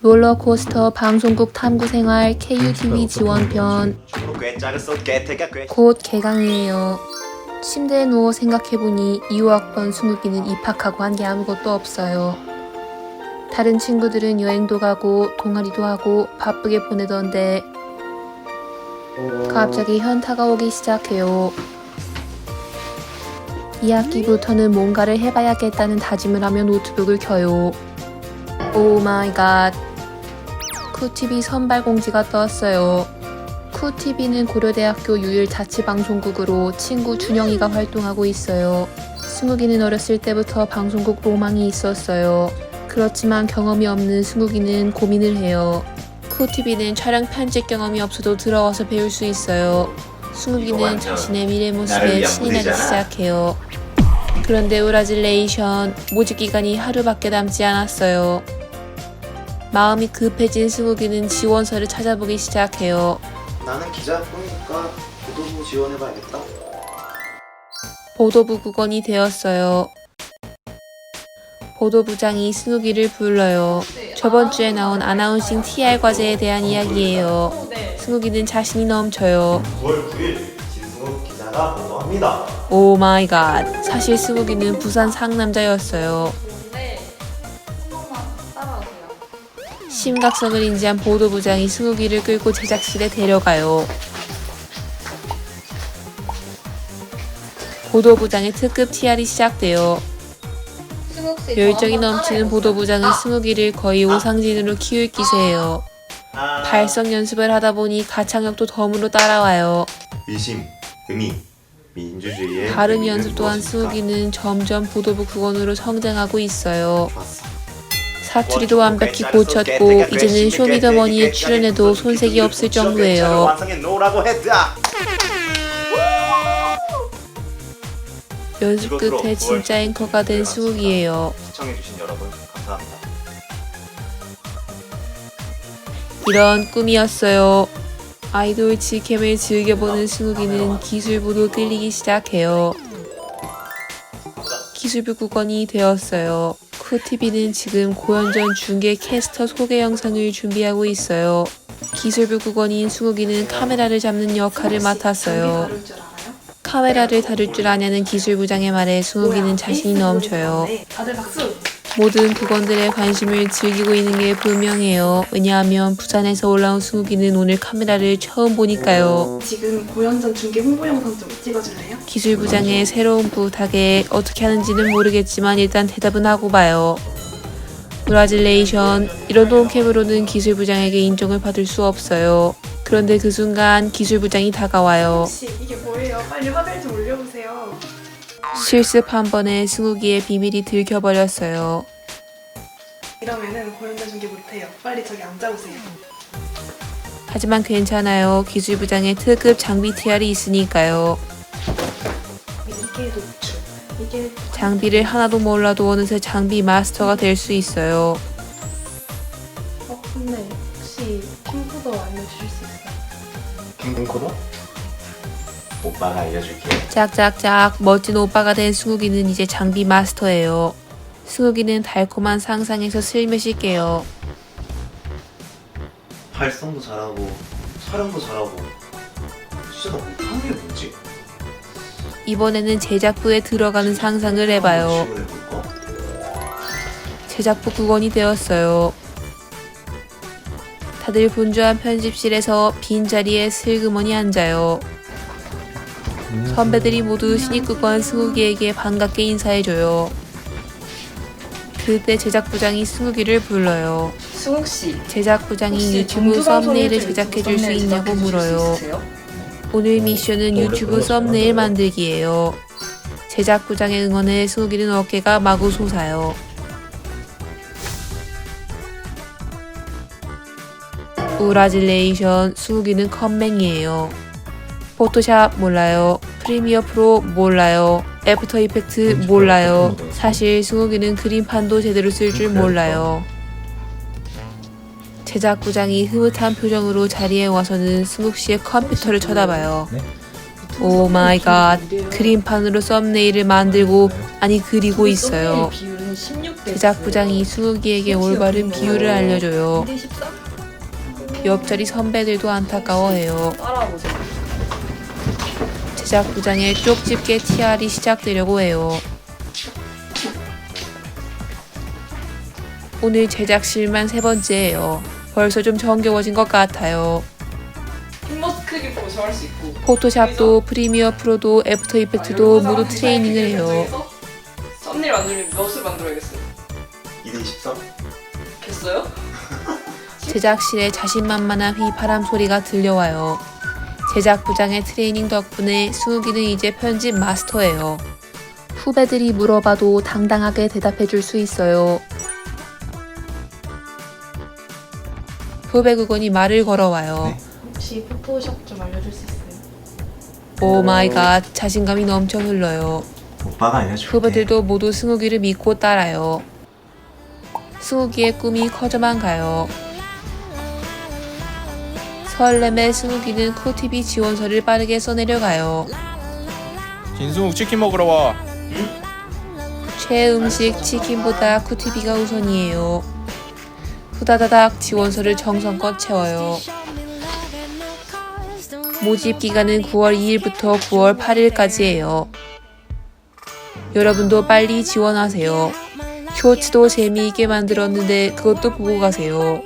롤러코스터 방송국 탐구 생활 KUTV 지원편 곧 개강이에요. 침대에 누워 생각해보니 2호학번 스무기는 입학하고 한 게 아무것도 없어요. 다른 친구들은 여행도 가고 동아리도 하고 바쁘게 보내던데 갑자기 현타가 오기 시작해요. 2학기부터는 뭔가를 해봐야겠다는 다짐을 하며 노트북을 켜요. 오 마이 갓. 쿠티비 선발 공지가 떴어요. 쿠티비는 고려대학교 유일 자치 방송국으로 친구 준영이가 활동하고 있어요. 승욱이는 어렸을 때부터 방송국 로망이 있었어요. 그렇지만 경험이 없는 승욱이는 고민을 해요. 쿠티비는 촬영 편집 경험이 없어도 들어와서 배울 수 있어요. 승욱이는 자신의 미래 모습에 신이 나기 시작해요. 그런데 우라질레이션 모집 기간이 하루밖에 남지 않았어요. 마음이 급해진 승욱이는 지원서를 찾아보기 시작해요. 나는 기자일 뿐이니까 보도부 지원해봐야겠다. 보도부 국원이 되었어요. 보도부장이 승욱이를 불러요. 저번 주에 나온 아나운싱 TR 과제에 대한 이야기예요. 승욱이는 자신이 넘쳐요. 9월 9일 진승욱 기자가 보도합니다. 오 마이 갓. 사실 승욱이는 부산 상남자였어요. 심각성을 인지한 보도부장이 승욱이를 끌고 제작실에 데려가요. 보도부장의 특급 TR이 시작돼요. 열정이 넘치는. 보도부장은 아, 승욱이를 거의 오상진으로 키울 기세예요. 아, 발성 연습을 하다 보니 가창력도 덤으로 따라와요. 위심, 의미, 민주주의의 발음 연습 또한? 승욱이는 점점 보도부 국원으로 성장하고 있어요. 좋았어. 사투리도 완벽히 고쳤고 이제는 쇼미더머니에 출연해도 손색이 없을 정도예요. 연습 끝에 진짜 앵커가 된 승욱이에요. 시청해주신 여러분 감사합니다. 이런 꿈이었어요. 아이돌 직캠을 즐겨보는 승욱이는 기술부도 끌리기 시작해요. 기술부 국원이 되었어요. 쿠티비는 지금 고연전 중계 캐스터 소개 영상을 준비하고 있어요. 기술부 국원인 승욱이는 카메라를 잡는 역할을 맡았어요. 카메라를 다룰 줄 아냐는 기술부장의 말에 승욱이는 자신이 넘쳐요. 네, 다들 박수. 모든 국원들의 관심을 즐기고 있는 게 분명해요. 왜냐하면 부산에서 올라온 승욱이는 오늘 카메라를 처음 보니까요. 지금 고연전 중계 홍보 영상 좀 찍어줄래요? 기술부장의 새로운 부탁에 어떻게 하는지는 모르겠지만 일단 대답은 하고 봐요. 브라질레이션 이런 홈캠으로는 기술부장에게 인정을 받을 수 없어요. 그런데 그 순간 기술부장이 다가와요. 혹시 이게 뭐예요? 빨리 화면 좀 올려보세요. 실습 한 번에 승욱이의 비밀이 들켜버렸어요. 이러면은 고연전 중계 못해요. 빨리 저기 앉아보세요. 하지만 괜찮아요. 기술부장의 특급 장비 TR이 있으니까요. 이게 노출. 이게 장비를 하나도 몰라도 어느새 장비 마스터가 될 수 있어요. 어 근데 혹시 캠코더 알려주실 수 있어요? 캠코더? 오빠가 알려줄게. 짝짝짝 멋진 오빠가 된 승욱이는 이제 장비 마스터예요. 승욱이는 달콤한 상상에서 슬며시 깨요. 발성도 잘하고 촬영도 잘하고 진짜 나 못하는 게 뭐지? 이번에는 제작부에 들어가는 상상을 해봐요. 지원해볼까? 제작부 국원이 되었어요. 다들 분주한 편집실에서 빈자리에 슬그머니 앉아요. 선배들이 모두 신입국원 승욱이에게 반갑게 인사해줘요. 그때 제작부장이 승욱이를 불러요. 승욱 씨, 제작부장이 혹시 유튜브 정규 방송일 썸네일을 때 제작해줄 유튜브 수 썸네일 있냐고 제작해줄 수 물어요. 있으세요? 오늘 미션은 유튜브 썸네일 만들기예요. 제작부장의 응원에 승욱이는 어깨가 마구 솟아요. 우라질레이션 승욱이는 컴맹이에요. 포토샵 몰라요. 프리미어 프로 몰라요. 애프터 이펙트 몰라요. 사실 승욱이는 그림판도 제대로 쓸 줄 몰라요. 제작부장이 흐뭇한 표정으로 자리에 와서는 승욱 씨의 컴퓨터를 쳐다봐요. 오 마이 갓. 그림판으로 썸네일을 만들고 아니 그리고 있어요. 썸네일 비율은 16대 제작부장이 승욱이에게 올바른 비율을 알려줘요. 2대 13? 옆자리 선배들도 안타까워해요. 따라와보자. 제작부장의 쪽집게 TR이 시작되려고 해요. 오늘 제작실만 세 번째예요. 벌써 좀 정겨워진 것 같아요. 흰머스 수 있고. 포토샵도 프리미어 프로도 애프터 이펙트도 모두 트레이닝을 해요. 썸네일 만들면 몇을 만들어야겠어요? 2대 13? 됐어요? 제작실에 자신만만한 휘파람 소리가 들려와요. 제작 부장의 트레이닝 덕분에 승욱이는 이제 편집 마스터예요. 후배들이 물어봐도 당당하게 대답해 줄 수 있어요. 후배 국원이 말을 걸어와요. 혹시 포토샵 좀 알려줄 수 있어요? 오 마이 갓 자신감이 넘쳐 흘러요. 오빠가 알려줄게. 후배들도 모두 승욱이를 믿고 따라요. 승욱이의 꿈이 커져만 가요. 설렘의 승욱이는 코티비 지원서를 빠르게 써내려가요. 진승욱 치킨 먹으러 와. 최 음식 치킨보다 쿠티비가 우선이에요. 후다다닥 지원서를 정성껏 채워요. 모집 기간은 9월 2일부터 9월 8일까지예요. 여러분도 빨리 지원하세요. 쇼츠도 재미있게 만들었는데 그것도 보고 가세요.